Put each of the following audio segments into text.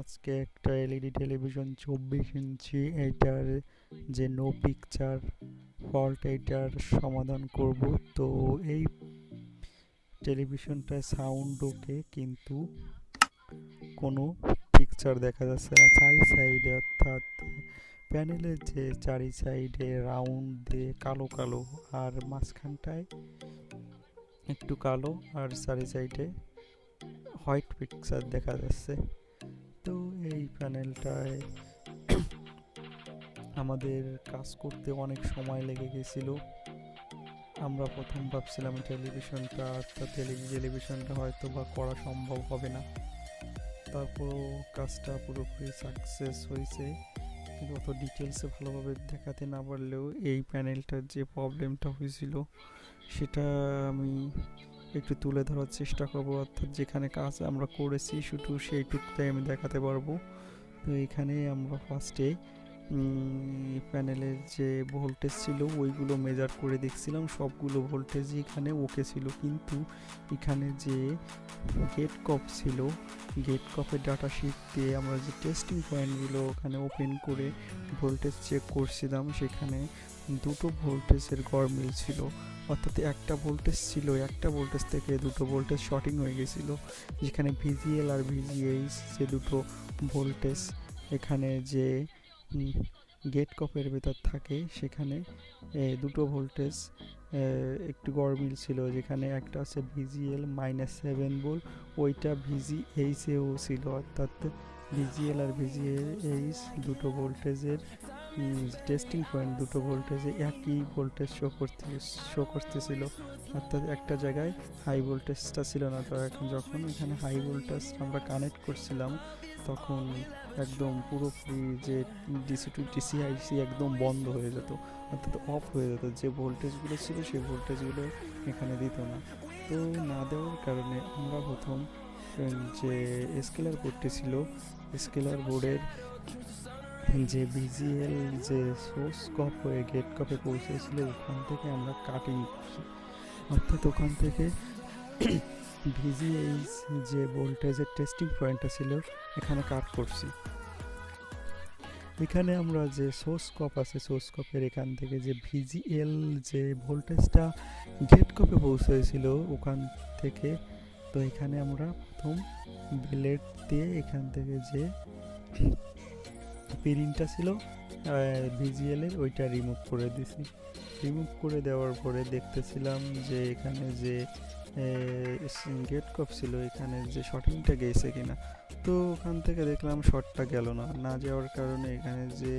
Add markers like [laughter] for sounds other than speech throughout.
আজকে একটা LED television চব্বিশ ইঞ্চি এইটার যে নো পিকচার ফল্ট এইটার সমাধান করব। তো এই টেলিভিশনটায় সাউন্ড ওকে, কিন্তু কোনো পিকচার দেখা যাচ্ছে না। চারি সাইডে অর্থাৎ প্যানেলের যে চারি সাইডে রাউন্ড দিয়ে কালো কালো, আর মাঝখানটায় একটু কালো আর চারি সাইডে হোয়াইট পিকচার দেখা যাচ্ছে। তো এই প্যানেলটায় আমাদের কাজ করতে অনেক সময় লেগে গেছিল। আমরা প্রথম ভাবছিলাম টেলিভিশনটা অর্থাৎ টেলিভিশনটা হয়তো বা করা সম্ভব হবে না। তারপরও কাজটা পুরোপুরি সাকসেস হয়েছে। কিন্তু অত ডিটেলসে ভালোভাবে দেখাতে না পারলেও এই প্যানেলটার যে প্রবলেমটা হয়েছিল, সেটা আমি একটু তুলে ধরার চেষ্টা করব। অর্থাৎ যেখানে কাজ আমরা করেছি, শুধু সেইটুকুতে আমি দেখাতে পারব। তো এখানে আমরা ফার্স্টে প্যানেলের যে ভোল্টেজ ছিল, ওইগুলো মেজার করে দেখছিলাম। সবগুলো ভোল্টেজই এখানে ওকে ছিল। কিন্তু এখানে যে গেট কপ ছিল গেট কপের ডাটা শিট দিয়ে আমরা যে টেস্টিং পয়েন্টগুলো ওখানে ওপেন করে ভোল্টেজ চেক করছিলাম, সেখানে দুটো ভোল্টেজের গড়মিল ছিল অর্থাৎ একটা ভোল্টেজ ছিল, একটা ভোল্টেজ থেকে দুটো ভোল্টেজ শর্টিং হয়ে গেছিল। যেখানে ভিজিএল আর ভিজিএইচ যে দুটো ভোল্টেজ এখানে যে গেট কপের ভেতর থাকে, সেখানে দুটো ভোল্টেজ একটু গরমিল ছিল, যেখানে একটা আছে ভিজিএল মাইনাস সেভেন ভোল্ট ওইটা ভিজি ভিজিএইচেও ছিল, অর্থাৎ ভিজিএল আর ভিজিএইচ দুটো ভোল্টেজের টেস্টিং পয়েন্ট দুটো ভোল্টেজে একই ভোল্টেজ শো করতে শো করতেছিল। অর্থাৎ একটা জায়গায় হাই ভোল্টেজটা ছিল না। তো এখন যখন এখানে হাই ভোল্টেজ আমরা কানেক্ট করছিলাম, তখন একদম পুরোপুরি যে ডিসি টু ডিসি আইসি একদম বন্ধ হয়ে যেত। অর্থাৎ অফ হয়ে যেত। যে ভোল্টেজগুলো ছিল, সেই ভোল্টেজগুলো এখানে দিত না। তো না দেওয়ার কারণে আমরা প্রথম যে স্কেলার বোর্ডটি ছিল স্কেলার বোর্ডের যে বিজিএল যে সোর্স কপ হয়ে গেট কপে পৌঁছেছিল, ওখান থেকে আমরা কাটিং করছি। অর্থাৎ ওখান থেকে [clears throat] ভিজিএইচ যে ভোল্টেজের টেস্টিং পয়েন্টটা ছিল, এখানে কাট করছি। এখানে আমরা যে সোর্স কপ আছে সোর্স কপের এখান থেকে যে ভিজিএল যে ভোল্টেজটা গেট কপে পৌঁছেছিল ওখান থেকে, তো এখানে আমরা প্রথম ব্লেড দিয়ে এখান থেকে যে পিরিনটা ছিল ভিজিএল এর ওইটা রিমুভ করে দিছি। রিমুভ করে দেওয়ার পরে দেখতেছিলাম যে এখানে যে গেট কপ ছিল, এখানে যে শটিংটা গেছে কিনা। তো ওখান থেকে দেখলাম শটটা গেল না। না যাওয়ার কারণে এখানে যে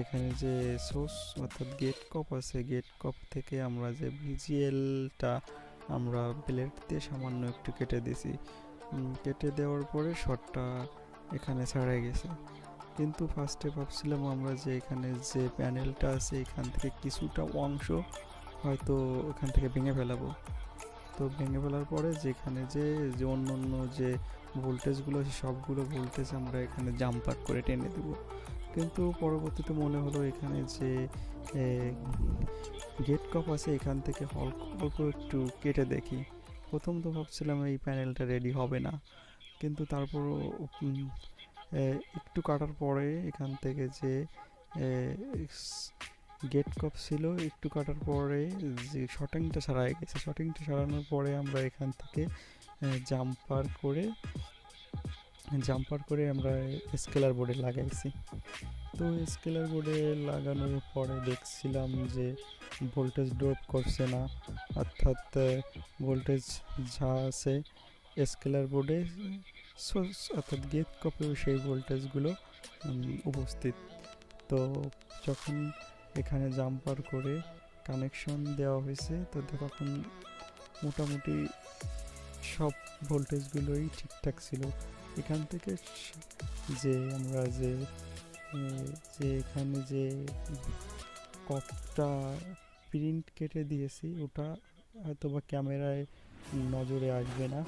এখানে যে সোর্স অর্থাৎ গেট কপ আছে গেট কপ থেকে আমরা যে ভিজিএলটা আমরা ব্লেড দিয়ে সামান্য একটু কেটে দিছি। কেটে দেওয়ার পরে শটটা এখানে ছাড়াই গেছে। কিন্তু ফার্স্টে ভাবছিলাম আমরা যে এখানে যে প্যানেলটা আছে, এখান থেকে কিছুটা অংশ হয়তো এখান থেকে ভেঙে ফেলাবো। তো ভেঙে ফেলার পরে যেখানে যে যে অন্য অন্য যে ভোল্টেজগুলো আছে, সবগুলো ভোল্টেজ আমরা এখানে জাম্পার করে টেনে দেবো। কিন্তু পরবর্তীতে মনে হলো এখানে যে গেট কপ আছে, এখান থেকে অল্প অল্প একটু কেটে দেখি। প্রথম তো ভাবছিলাম এই প্যানেলটা রেডি হবে না। কিন্তু তারপরও একটু কাটার পরে এখান থেকে যে গেট কপ ছিল, একটু কাটার পরে যে শটিংটা ছাড়াই গেছে। শটিংটা সারানোর পরে আমরা এখান থেকে জাম্পার করে জাম্পার করে আমরা স্কেলার বোর্ডে লাগাইছি। তো স্কেলার বোর্ডে লাগানোর পরে দেখছিলাম যে ভোল্টেজ ড্রপ করছে না। অর্থাৎ ভোল্টেজ যা আছে স্কেলার বোর্ডে অর্থাৎ গেট কপেও সেই ভোল্টেজগুলো উপস্থিত। তো যখন এখানে জাম্পার করে কানেকশন দেওয়া হয়েছে, তো তখন মোটামুটি সব ভোল্টেজগুলোই ঠিকঠাক ছিল। এখান থেকে যে আমরা যে যে এখানে যে কপটা প্রিন্ট কেটে দিয়েছি, ওটা হয়তো বা ক্যামেরায় নজরে আসবে না।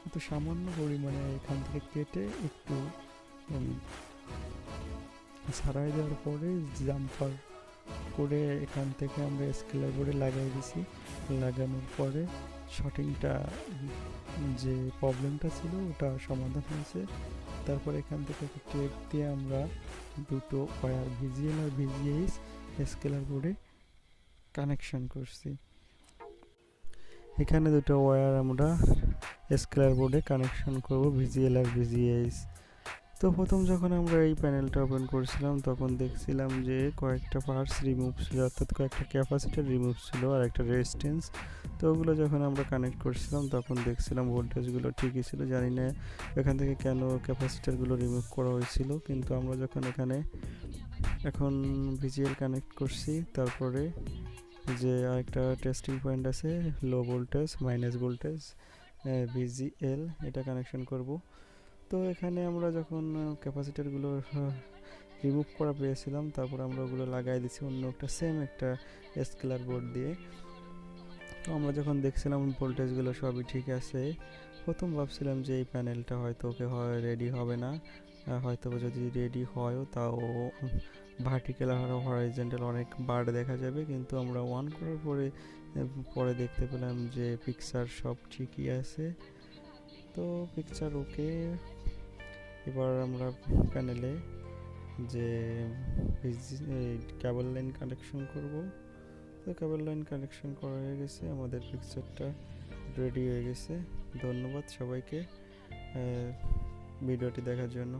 কিন্তু সামান্য পরিমাণে এখান থেকে কেটে একটু ছাড়াই দেওয়ার পরে জাম্পার করে এখান থেকে আমরা স্কেলার বোর্ডে লাগাই দিছি। লাগানোর পরে শটিংটা যে প্রবলেমটা ছিল ওটা সমাধান হয়েছে। তারপর এখান থেকে টেপ দিয়ে আমরা দুটো ওয়্যার ভিজিএল আর ভিজিএইচ স্কেলার বোর্ডে কানেকশন করছি। এখানে দুটো ওয়্যার আমরা স্কেলার বোর্ডে কানেকশন করব ভিজিএল আর ভিজিএইচ তো প্রথম যখন আমরা এই প্যানেলটা ওপেন করছিলাম, তখন দেখছিলাম যে কয়েকটা পার্টস রিমুভ ছিল, অর্থাৎ কয়েকটা ক্যাপাসিটার রিমুভ ছিল আর একটা রেজিস্ট্যান্স তো ওগুলো যখন আমরা কানেক্ট করছিলাম, তখন দেখছিলাম ভোল্টেজগুলো ঠিকই ছিল। জানি না এখান থেকে কেন ক্যাপাসিটারগুলো রিমুভ করা হয়েছিল, কিন্তু আমরা যখন এখানে এখন ভিজিএল কানেক্ট করছি, তারপরে যে আরেকটা টেস্টিং পয়েন্ট আছে low voltage minus voltage VGL এটা কানেকশন করব। তো এখানে আমরা যখন ক্যাপাসিটারগুলো রিমুভ করা পেয়েছিলাম, তারপর আমরা ওগুলো লাগাই দিছি অন্য একটা সেম একটা স্কেলার বোর্ড দিয়ে। তো আমরা যখন দেখছিলাম ভোল্টেজগুলো সবই ঠিক আছে, প্রথম ভাবছিলাম যে এই প্যানেলটা হয়তো ওকে হয় রেডি হবে না। হয়তো যদি রেডি হয়ও, তাও ভার্টিক্যাল আর হরাইজেন্টাল অনেক বার দেখা যাবে, কিন্তু আমরা ওয়ান করার পরে পরে দেখতে পেলাম যে পিকচার সব ঠিকই আছে। তো পিকচার ওকে এবার আমরা প্যানেলে যে কেবল লাইন কানেকশন করব। তো কেবল লাইন কানেকশন করা হয়ে গেছে, আমাদের পিকচারটা রেডি হয়ে গেছে। ধন্যবাদ সবাইকে ভিডিওটি দেখার জন্য।